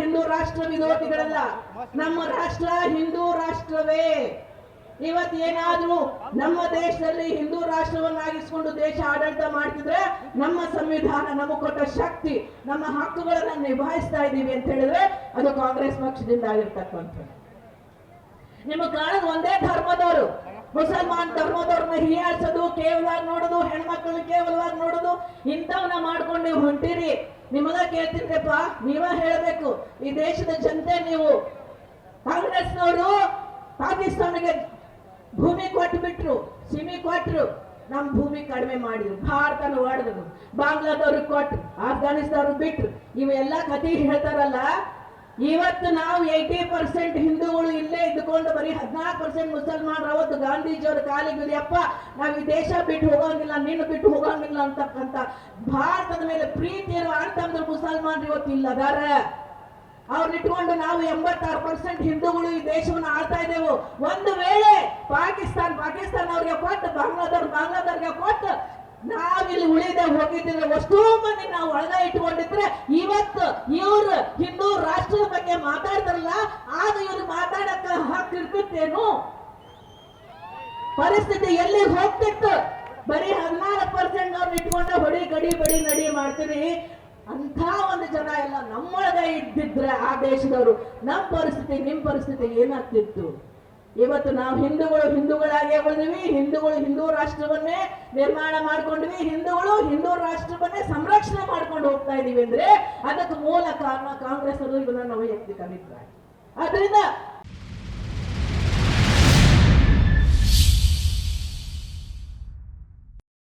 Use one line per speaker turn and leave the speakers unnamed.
ಹಿಂದೂ ರಾಷ್ಟ್ರ ವಿರೋಧಿಗಳಲ್ಲ, ನಮ್ಮ ರಾಷ್ಟ್ರ ಹಿಂದೂ ರಾಷ್ಟ್ರವೇ. ಇವತ್ತು ಏನಾದ್ರೂ ನಮ್ಮ ದೇಶದಲ್ಲಿ ಹಿಂದೂ ರಾಷ್ಟ್ರವನ್ನಾಗಿಸ್ಕೊಂಡು ದೇಶ ಆಡಳಿತ ಮಾಡ್ತಿದ್ರೆ ನಮ್ಮ ಸಂವಿಧಾನ ನಮಗೆ ಕೊಟ್ಟ ಶಕ್ತಿ, ನಮ್ಮ ಹಕ್ಕುಗಳನ್ನ ನಿಭಾಯಿಸ್ತಾ ಇದ್ದೀವಿ ಅಂತ ಹೇಳಿದ್ರೆ ಅದು ಕಾಂಗ್ರೆಸ್ ಪಕ್ಷದಿಂದ ಆಗಿರ್ತಕ್ಕಂಥದ್ದು. ನಿಮಗೆ ಕಾಣೋದು ಒಂದೇ ಧರ್ಮದವರು, ಮುಸಲ್ಮಾನ್ ಧರ್ಮದವ್ರನ್ನ ಹೀಯಾಳಿಸೋದು, ಕೇವಲ ನೋಡೋದು, ಹೆಣ್ಮಕ್ಳನ್ನ ಕೇವಲ ನೋಡೋದು ಇಂಥವನ್ನ ಮಾಡ್ಕೊಂಡು ನೀವು ಹೊಂಟಿರಿ. ನಿಮಗ ಕೇಳ್ತಿದ್ರಪ್ಪ ನೀವ ಹೇಳಬೇಕು. ಈ ದೇಶದ ಜನತೆ ನೀವು ಕಾಂಗ್ರೆಸ್ನವರು ಪಾಕಿಸ್ತಾನಿಗೆ ಭೂಮಿ ಕೊಟ್ಟು ಬಿಟ್ರು ಸಿಮಿ ಕೊಟ್ರು. ನಮ್ ಭೂಮಿ ಕಡಿಮೆ ಮಾಡಿದ್ರು. ಭಾರತನ ಹೊಡೆದ್ರು ಬಾಂಗ್ಲಾದವ್ರಿಗೆ ಕೊಟ್ರು ಆಫ್ಘಾನಿಸ್ತಾನವ್ರಿಗೆ ಬಿಟ್ರು. ಇವೆಲ್ಲ ಕತಿ ಹೇಳ್ತಾರಲ್ಲ ಇವತ್ತು ನಾವು ಏಯ್ಟಿ ಪರ್ಸೆಂಟ್ ಹಿಂದೂಗಳು ಇಲ್ಲೇ ಇದ್ದುಕೊಂಡು ಬರೀ ಹದಿನಾಲ್ಕು ಪರ್ಸೆಂಟ್ ಮುಸಲ್ಮಾನರು ಅವತ್ತು ಗಾಂಧೀಜಿಯವ್ರ ಕಾಲಿಗೆ ಅಪ್ಪ ನಾವು ಈ ದೇಶ ಬಿಟ್ಟು ಹೋಗೋಂಗಿಲ್ಲ, ನೀನು ಬಿಟ್ಟು ಹೋಗೋಂಗಿಲ್ಲ ಅಂತಕ್ಕಂಥ ಭಾರತದ ಮೇಲೆ ಪ್ರೀತಿ ಇರುವ ಅಂತಂದ್ರೆ ಮುಸಲ್ಮಾನರು ಇವತ್ತು ಇಲ್ಲದಾರ. ಅವ್ರನ್ನ ಇಟ್ಕೊಂಡು ನಾವು ಎಂಬತ್ತಾರು ಪರ್ಸೆಂಟ್ ಹಿಂದೂಗಳು ಈ ದೇಶವನ್ನು ಆಳ್ತಾ ಇದ್ದೇವೆ. ಒಂದು ವೇಳೆ ಪಾಕಿಸ್ತಾನ ಪಾಕಿಸ್ತಾನ ಅವ್ರಿಗೆ ಕೊಟ್ಟು, ಬಾಂಗ್ಲಾದವ್ರು ಬಾಂಗ್ಲಾದವ್ರಿಗೆ ಕೊಟ್ಟು ನಾವಿಲ್ಲಿ ಉಳಿದೆ ಹೋಗಿದ್ದೀವಿ. ಅಷ್ಟೋ ಮಂದಿ ನಾವು ಒಳಗ ಇಟ್ಕೊಂಡಿದ್ರೆ ಇವತ್ತು ಇವ್ರು ಹಿಂದೂ ರಾಷ್ಟ್ರದ ಬಗ್ಗೆ ಮಾತಾಡ್ತಾರಲ್ಲ, ಆಗ ಇವ್ರು ಮಾತಾಡಕ್ಕ ಹಕ್ಕು ಪರಿಸ್ಥಿತಿ ಎಲ್ಲಿ ಹೋಗ್ತಿತ್ತು? ಬರೀ ಹದಿನಾಲ್ಕು ಪರ್ಸೆಂಟ್ ಅವ್ರು ಇಟ್ಕೊಂಡ ಹೊಡಿ, ಗಡಿ, ಬಡಿ, ನಡಿ ಮಾಡ್ತೀರಿ ಅಂತ ಒಂದು ಜನ ಎಲ್ಲ ನಮ್ಮೊಳಗ ಇದ್ದಿದ್ರೆ ಆ ದೇಶದವರು. ನಮ್ಮ ಪರಿಸ್ಥಿತಿ, ನಿಮ್ ಪರಿಸ್ಥಿತಿ ಏನಾಗ್ತಿತ್ತು? ಇವತ್ತು ನಾವು ಹಿಂದೂಗಳು ಹಿಂದೂಗಳಾಗೇ ಉಳಿದಿವಿ ಹಿಂದೂಗಳು ಹಿಂದೂ ರಾಷ್ಟ್ರವನ್ನೇ ನಿರ್ಮಾಣ ಮಾಡ್ಕೊಂಡ್ವಿ. ಹಿಂದೂಗಳು ಹಿಂದೂ ರಾಷ್ಟ್ರವನ್ನೇ ಸಂರಕ್ಷಣೆ ಮಾಡ್ಕೊಂಡು ಹೋಗ್ತಾ ಇದೀವಿ ಅಂದ್ರೆ ಅದಕ್ಕೆ ಮೂಲ ಕಾರಣ ಕಾಂಗ್ರೆಸ್ ಅವರು ಇದು ನನ್ನ ವೈಯಕ್ತಿಕ ಅಭಿಪ್ರಾಯ. ಅದರಿಂದ